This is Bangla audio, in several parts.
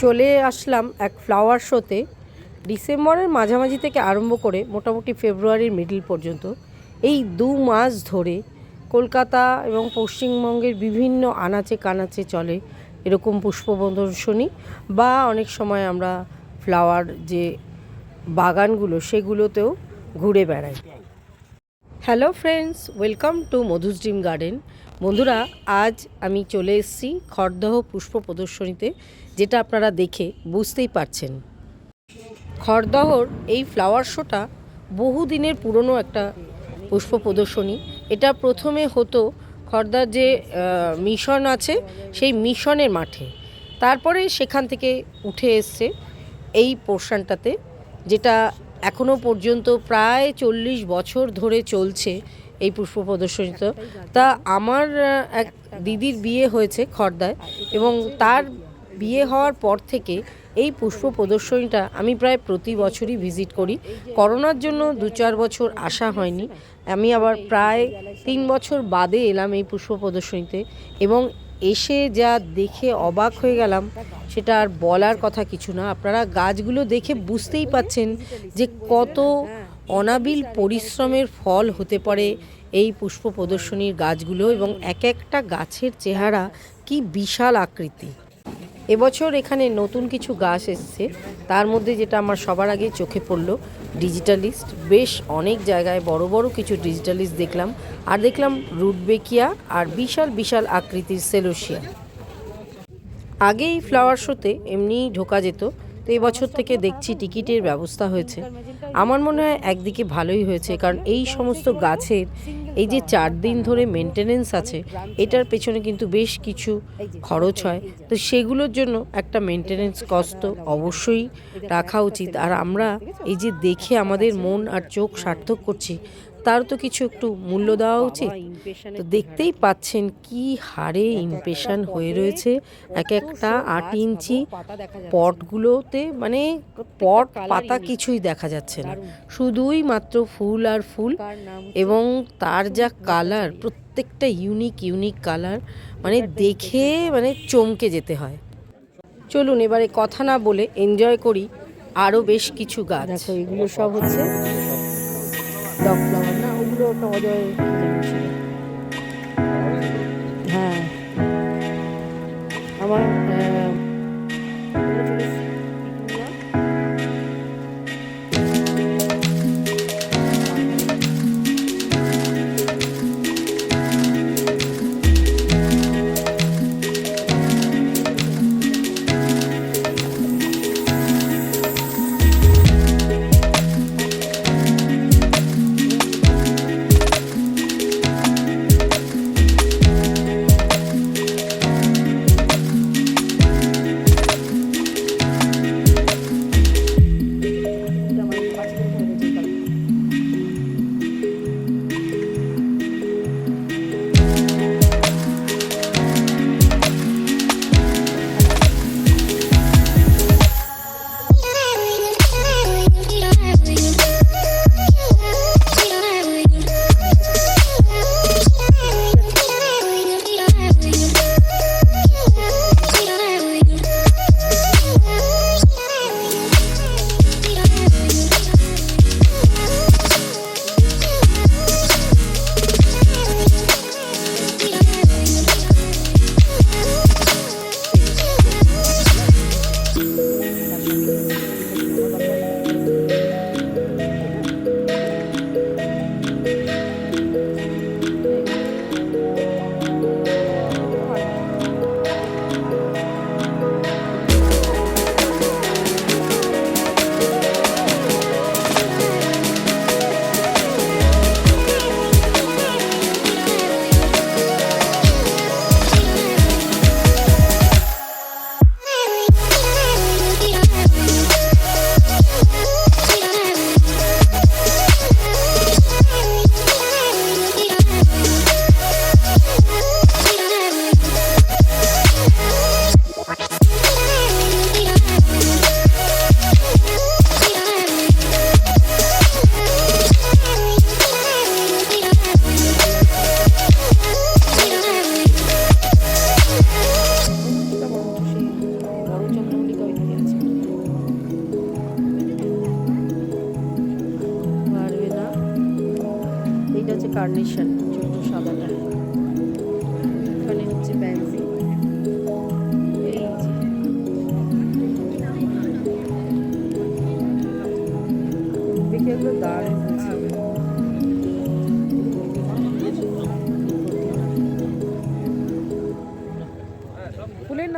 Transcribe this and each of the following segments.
চলে আসলাম এক ফ্লাওয়ার শোতে ডিসেম্বরের মাঝামাঝি থেকে আরম্ভ করে মোটামুটি ফেব্রুয়ারির মিডল পর্যন্ত, এই দু মাস ধরে কলকাতা এবং পশ্চিমবঙ্গের বিভিন্ন আনাচে কানাচে চলে এরকম পুষ্প প্রদর্শনী বা অনেক সময় আমরা ফ্লাওয়ার যে বাগানগুলো সেগুলোতেও ঘুরে বেড়াই। Hello friends, welcome to Madhu's Dream Garden. বন্ধুরা, আজ আমি চলে এসেছি খড়দহ পুষ্প প্রদর্শনীতে, যেটা আপনারা দেখে বুঝতেই পারছেন। খড়দহর এই ফ্লাওয়ার শোটা বহুদিনের পুরনো একটা পুষ্প প্রদর্শনী। এটা প্রথমে হতো খড়দার যে মিশন আছে, সেই মিশনের মাঠে। তারপরে সেখান থেকে উঠে এসছে এই পোর্শনটাতে যেটা এখনও পর্যন্ত প্রায় চল্লিশ বছর ধরে চলছে এই পুষ্প প্রদর্শনী তো তা আমার এক দিদির বিয়ে হয়েছে খর্দায় এবং তার বিয়ে হওয়ার পর থেকে এই পুষ্প প্রদর্শনীটা আমি প্রায় প্রতি বছরই ভিজিট করি। করোনার জন্য দু চার বছর আসা হয়নি। আমি আবার প্রায় তিন বছর বাদে এলাম এই পুষ্প প্রদর্শনীতে এবং এসে যা দেখে অবাক হয়ে গেলাম, সেটা আর বলার কথা কিছু না। আপনারা গাছগুলো দেখে বুঝতেই পাচ্ছেন যে কত অনাবিল পরিশ্রমের ফল হতে পারে এই পুষ্প প্রদর্শনীর গাছগুলো এবং এক একটা গাছের চেহারা কি বিশাল আকৃতি। এবছর এখানে নতুন কিছু গাছ এসছে, তার মধ্যে যেটা আমার সবার আগে চোখে পড়ল ডিজিটালিস্ট। বেশ অনেক জায়গায় বড় বড় কিছু ডিজিটালিস্ট দেখলাম। আর দেখলাম রুটবেকিয়া আর বিশাল বিশাল আকৃতির সেলোসিয়া আগে এই ফ্লাওয়ার শোতে এমনিই ঢোকা যেত, তো এবছর বছর থেকে দেখছি টিকিটের ব্যবস্থা হয়েছে। আমার মনে হয় একদিকে ভালোই হয়েছে, কারণ এই সমস্ত গাছের এই যে চার দিন ধরে মেনটেনেন্স আছে, এটার পেছনে কিন্তু বেশ কিছু খরচ হয়। তো সেগুলোর জন্য একটা মেনটেনেন্স কস্ট তো অবশ্যই রাখা উচিত। আর আমরা এই যে দেখে আমাদের মন আর চোখ সার্থক করছি তার তো কিছু একটু মূল্য দেওয়া উচিত। তো দেখতেই পাচ্ছেন কি হারে ইমপ্রেশন হয়ে রয়েছে। এক একটা আট ইঞ্চি পটগুলোতে মানে পট পাতা কিছুই দেখা যাচ্ছে না। শুধুই মাত্র ফুল আর ফুল এবং তার যা কালার প্রত্যেকটা ইউনিক ইউনিক কালার মানে দেখে মানে চমকে যেতে হয়। চলুন এবারে কথা না বলে এনজয় করি আরও বেশ কিছু গাছ। দেখো এগুলো সব হচ্ছে ডগ ফ্লাওয়ার না ওগুলো একটা অজয় কি যেন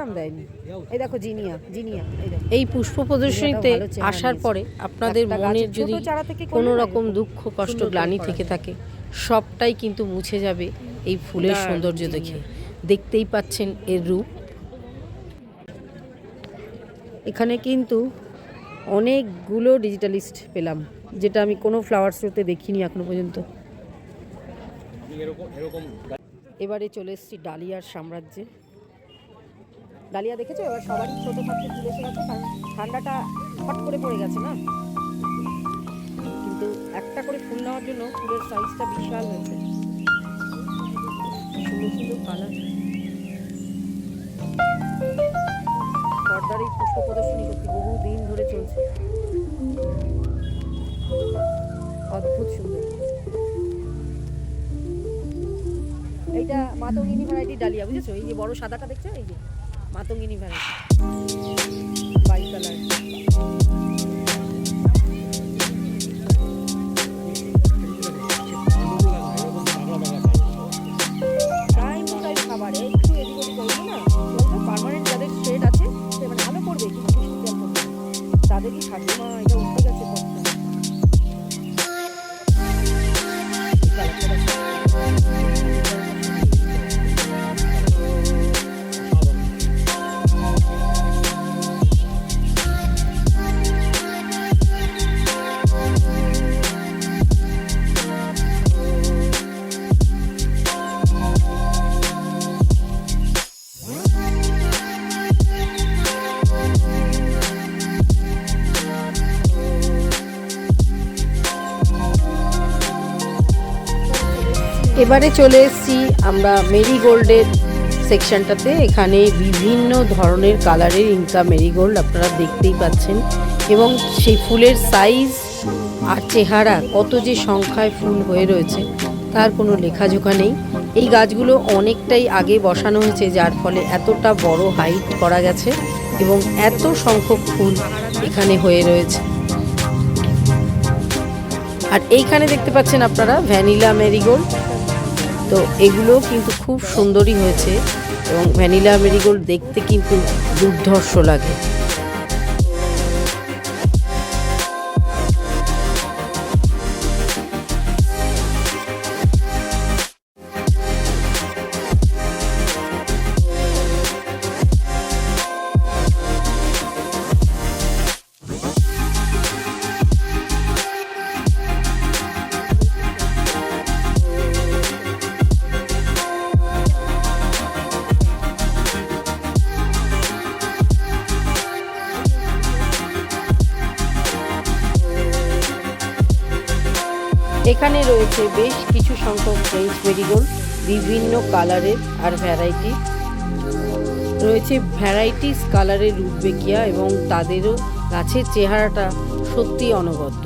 নাম দেয়নি। এই দেখো জিনিয়া জিনিয়া এই পুষ্প প্রদর্শনীতে আসার পরে আপনাদের মনের যদি কোনো রকম দুঃখ কষ্ট গ্লানি থেকে থাকে সবটাই কিন্তু মুছে যাবে এই ফুলের সৌন্দর্য দেখে। দেখতেই পাচ্ছেন এর রূপ। এখানে কিন্তু অনেকগুলো ডিজিটালিস্ট পেলাম যেটা আমি কোনো ফ্লাওয়ার শোতে দেখিনি এখনও পর্যন্ত। এবারে চলে এসেছি ডালিয়ার সাম্রাজ্যে। ডালিয়া দেখেছ? এবার সবারই ছোটো থাকতে ফুল এসে গেছে, কারণ ঠান্ডাটা হট করে পড়ে গেছে না? কিন্তু একটা করে ফুল নেওয়ার জন্য ফুলের সাইজটা বিশাল হয়েছে। সুন্দর সুন্দর কালার পর্দার এই পুষ্প প্রদর্শনী সত্যি বহু দিন ধরে চলছে। অদ্ভুত সুন্দর। এইটা মাতঙ্গিনী ভ্যারাইটি ডালিয়া, বুঝেছ? এই যে বড় সাদাটা দেখছ? এই যে। মাতঙ্গিনী ভ্যারাইটি বাই কালার এবারে চলে এসেছি আমরা মেরিগোল্ডের সেকশনটাতে। এখানে বিভিন্ন ধরনের কালারের ইনকা মেরিগোল্ড আপনারা দেখতেই পাচ্ছেন। এবং সেই ফুলের সাইজ আর চেহারা, কত যে সংখ্যায় ফুল হয়ে রয়েছে, তার কোনো লেখাজোখা নেই। এই গাছগুলো অনেকটাই আগে বসানো হয়েছে, যার ফলে এতটা বড় হাইট করা গেছে এবং এত সংখ্যক ফুল এখানে হয়ে রয়েছে। আর এইখানে দেখতে পাচ্ছেন আপনারা, ভ্যানিলা মেরিগোল্ড। তো এগুলো কিন্তু খুব সুন্দরই হয়েছে এবং ভ্যানিলা মেরিগোল্ড দেখতে কিন্তু দুর্ধর্ষ লাগে। এখানে রয়েছে বেশ কিছু সংখ্যক ফ্রেঞ্চ মেরিগোল্ড বিভিন্ন কালারের আর ভ্যারাইটি রয়েছে ভ্যারাইটিস কালারের রুটবেকিয়া এবং তাদেরও গাছের চেহারাটা সত্যি অনবদ্য।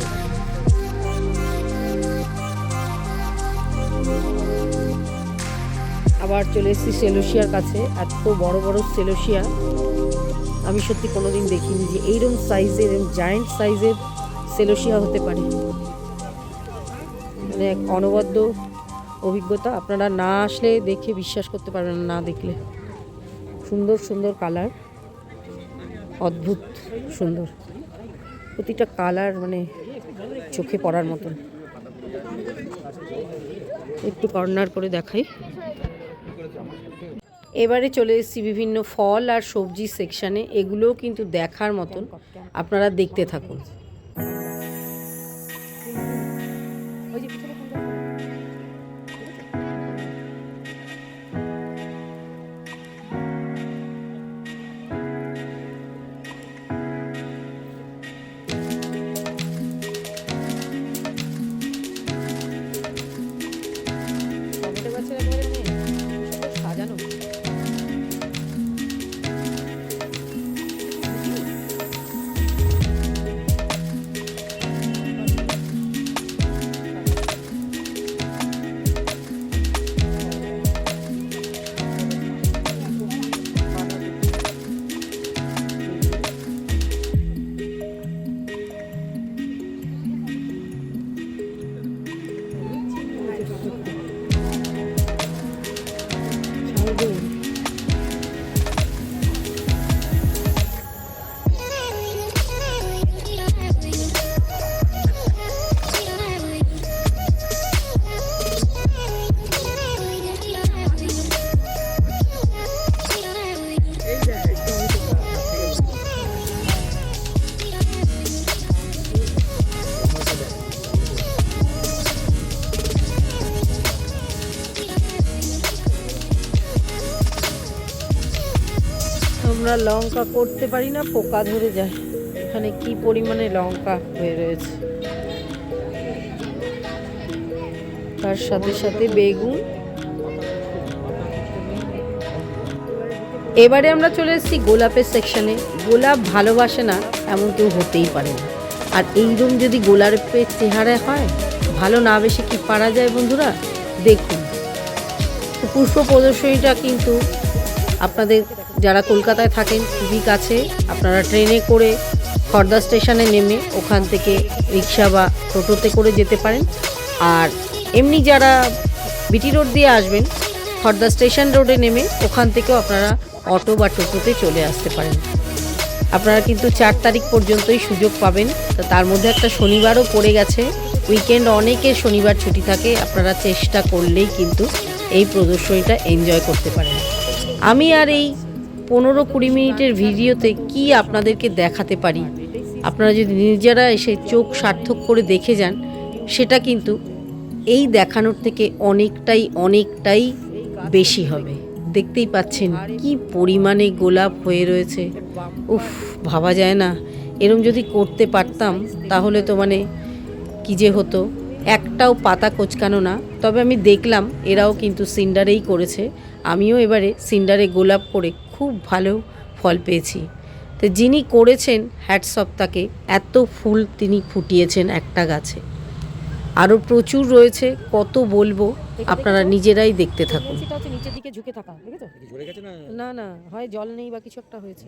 আবার চলে এসেছি সেলোসিয়ার কাছে, এত বড় বড় সেলোসিয়া আমি সত্যি কোনোদিন দেখিনি যে এইরকম সাইজের জায়েন্ট সাইজের সেলোসিয়া হতে পারে। মানে এক অনবদ্য অভিজ্ঞতা। আপনারা না আসলে দেখে বিশ্বাস করতে পারবেন না, দেখলে। সুন্দর সুন্দর কালার। অদ্ভুত সুন্দর। প্রতিটা কালার মানে চোখে পড়ার মতন। একটু কর্নার করে দেখাই। এবারে চলে এসেছি বিভিন্ন ফল আর সবজি সেকশানে। এগুলোও কিন্তু দেখার মতন। আপনারা দেখতে থাকুন। আমরা লঙ্কা করতে পারি না, পোকা ধরে যায়। এখানে কি পরিমাণে লঙ্কা হয়ে রয়েছে? তার সাথে সাথে বেগুন। এবারে আমরা চলে এসেছি গোলাপের সেকশনে গোলাপ ভালোবাসে না, এমন কেউ হতেই পারে না। আর এইরকম যদি গোলাপের চেহারা হয়, ভালো না বেশি কি পারা যায় বন্ধুরা? দেখুন। পুষ্প প্রদর্শনীটা কিন্তু আপনাদের যারা কলকাতায় থাকেন, খুবই কাছে। আপনারা ট্রেনে করে খড়দা স্টেশনে নেমে ওখান থেকে রিক্সা বা টোটোতে করে যেতে পারেন। আর এমনি যারা বিটি রোড দিয়ে আসবেন খড়দা স্টেশন রোডে নেমে ওখান থেকেও আপনারা অটো বা টোটোতে চলে আসতে পারেন। আপনারা কিন্তু চার তারিখ পর্যন্তই সুযোগ পাবেন। তো তার মধ্যে একটা শনিবারও পড়ে গেছে। উইকেন্ড অনেকের শনিবার ছুটি থাকে, আপনারা চেষ্টা করলেই কিন্তু এই প্রদর্শনীটা এনজয় করতে পারেন। আমি আর এই পনেরো কুড়ি মিনিটের ভিডিওতে কি আপনাদেরকে দেখাতে পারি? আপনারা যদি নিজেরা এসে চোখ সার্থক করে দেখে যান, সেটা কিন্তু এই দেখানোর থেকে অনেকটাই অনেকটাই বেশি হবে। দেখতেই পাচ্ছেন কি পরিমাণে গোলাপ হয়ে রয়েছে। উফ, ভাবা যায় না। এরম যদি করতে পারতাম, তাহলে তো মানে কি যে হতো। একটাও পাতা কোচকানো না। তবে আমি দেখলাম, এরাও কিন্তু সিন্ডারেই করেছে। আমিও এবারে সিন্ডারে গোলাপ করে খুব ভালো ফল পেয়েছি। তো যিনি করেছেন হ্যাটসঅপ তাকে এত ফুল তিনি ফুটিয়েছেন একটা গাছে। আরও প্রচুর রয়েছে কত বলব আপনারা নিজেরাই দেখতে থাকুন। সেটা হচ্ছে নিচের দিকে ঝুঁকে থাকা না? না হয় জল নেই বা কিছু একটা হয়েছে।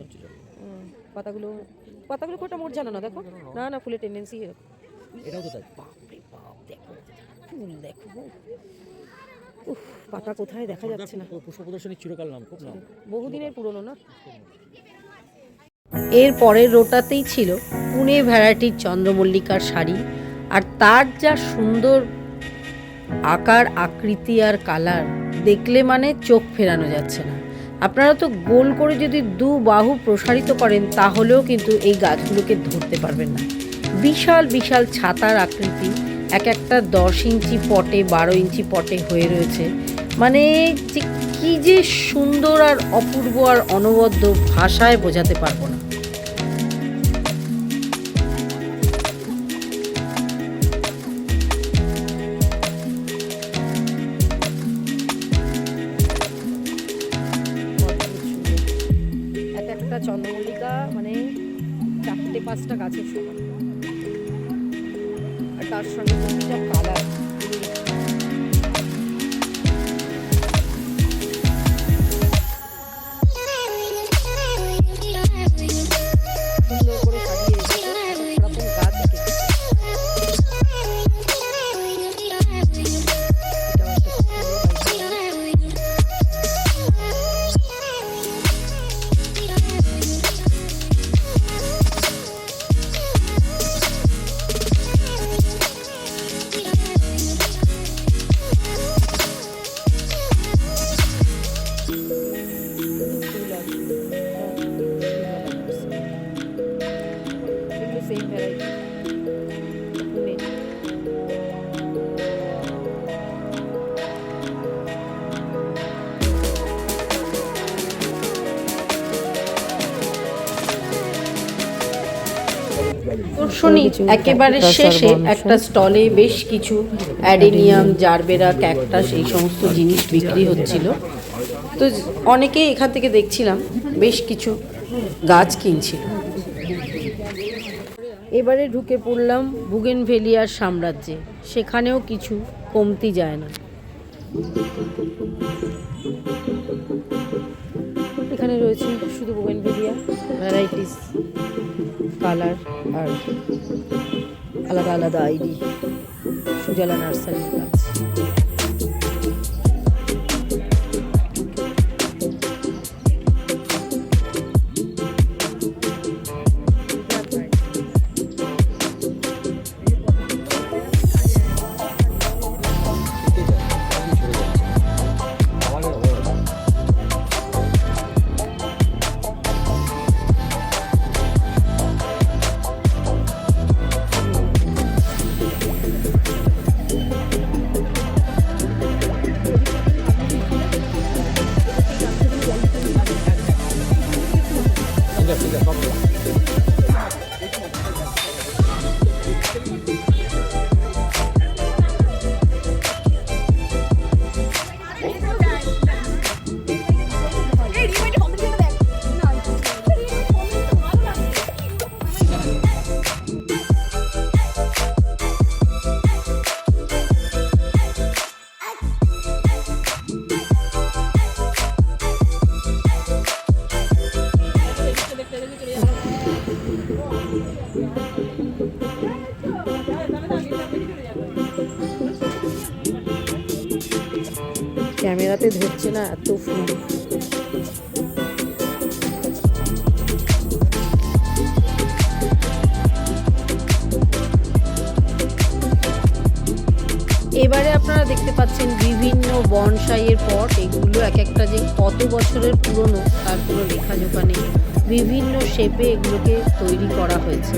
পাতাগুলো পাতাগুলো কোটা মোট জানো না দেখো। না না ফুলের টেন্ডেন্সি এরকম। এটাও তো দেখো ফুল দেখো উফ পাতা কোথায় দেখা যাচ্ছে না। পুষ্প প্রদর্শনী চিরকাল নাম খুব নাম। বহুদিনের পুরনো না? এর পরের রোটাতেই ছিল পুনে ভ্যারাইটির চন্দ্রমল্লিকার শাড়ি আর তার যা সুন্দর আকার আকৃতি আর কালার দেখলে মানে চোখ ফেরানো যাচ্ছে না। আপনারা তো গোল করে যদি দু বাহু প্রসারিত করেন তাহলেও কিন্তু এই গাছগুলোকে ধরতে পারবেন না। বিশাল বিশাল ছাতার আকৃতি এক একটা দশ ইঞ্চি পটে, বারো ইঞ্চি পটে হয়ে রয়েছে। মানে যে কি যে সুন্দর আর অপূর্ব আর অনবদ্য ভাষায় বোঝাতে পারব না। প্রদর্শনী একেবারে শেষে একটা স্টলে বেশ কিছু অ্যাডেনিয়াম জারবেরা ক্যাকটাস এই সমস্ত জিনিস বিক্রি হচ্ছিল। তো অনেকেই এখান থেকে দেখছিলাম বেশ কিছু গাছ কিনছিল। এবারে ঢুকে পড়লাম বুগেনভেলিয়ার সাম্রাজ্যে। সেখানেও কিছু কমতি যায় না। এখানে রয়েছে শুধু বুগেনভেলিয়া, ভ্যারাইটিস, কালার আর আলাদা আলাদা আইডি, সুজালা নার্সারির গাছ ক্যামেরাতে ধরছে না, এত ফুল এবারে আপনারা দেখতে পাচ্ছেন বিভিন্ন বনসাইয়ের পট, এগুলো এক একটা যে কত বছরের পুরনো, তার কোনো লেখাজোখা নেই। বিভিন্ন শেপে এগুলোকে তৈরি করা হয়েছে।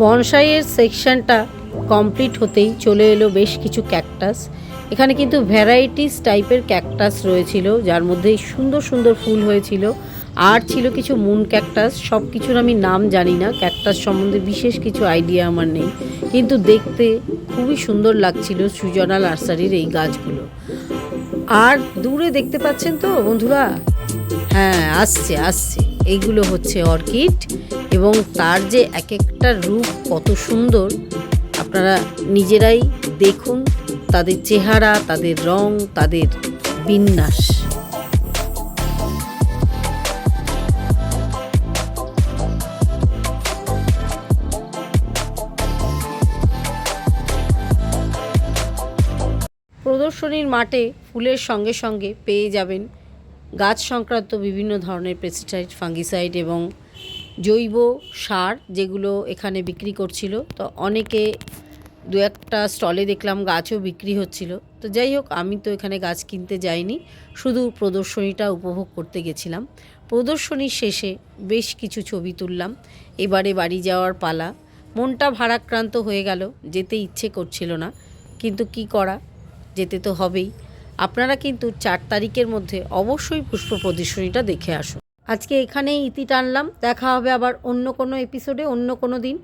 বনসাইয়ের সেকশনটা কমপ্লিট হতেই চলে এলো বেশ কিছু ক্যাকটাস। এখানে কিন্তু ভ্যারাইটিস টাইপের ক্যাকটাস রয়েছিল, যার মধ্যে সুন্দর সুন্দর ফুল হয়েছিল। আর ছিল কিছু মুন ক্যাকটাস সব কিছুর আমি নাম জানি না, ক্যাকটাস সম্বন্ধে বিশেষ কিছু আইডিয়া আমার নেই। কিন্তু দেখতে খুবই সুন্দর লাগছিল সুজনা নার্সারির এই গাছগুলো। আর দূরে দেখতে পাচ্ছেন তো বন্ধুরা? হ্যাঁ আসছে আসছে। এইগুলো হচ্ছে অর্কিড এবং তার যে এক একটা রূপ কত সুন্দর, আপনারা নিজেরাই দেখুন, তাদের চেহারা, তাদের রং, তাদের বিন্যাস। প্রদর্শনীর মাঠে ফুলের সঙ্গে সঙ্গে পেয়ে যাবেন গাছ সংক্রান্ত বিভিন্ন ধরনের পেস্টিসাইড ফাঙ্গিসাইড এবং জৈব সার যেগুলো এখানে বিক্রি করছিল। তো অনেকে দু একটা স্টলে দেখলাম গাছও বিক্রি হচ্ছিল। তো যাই হোক, আমি তো এখানে গাছ কিনতে যাইনি। শুধু প্রদর্শনীটা উপভোগ করতে গেছিলাম। প্রদর্শনীর শেষে বেশ কিছু ছবি তুললাম। এবারে বাড়ি যাওয়ার পালা। মনটা ভারাক্রান্ত হয়ে গেল। যেতে ইচ্ছে করছিল না। কিন্তু কি করা? যেতে তো হবেই। আপনারা কিন্তু চার তারিখের মধ্যে অবশ্যই পুষ্প প্রদর্শনীটা দেখে আসুন। আজকে এখানেই ইতি টানলাম। দেখা হবে আবার অন্য কোনো এপিসোডে অন্য কোনো দিন।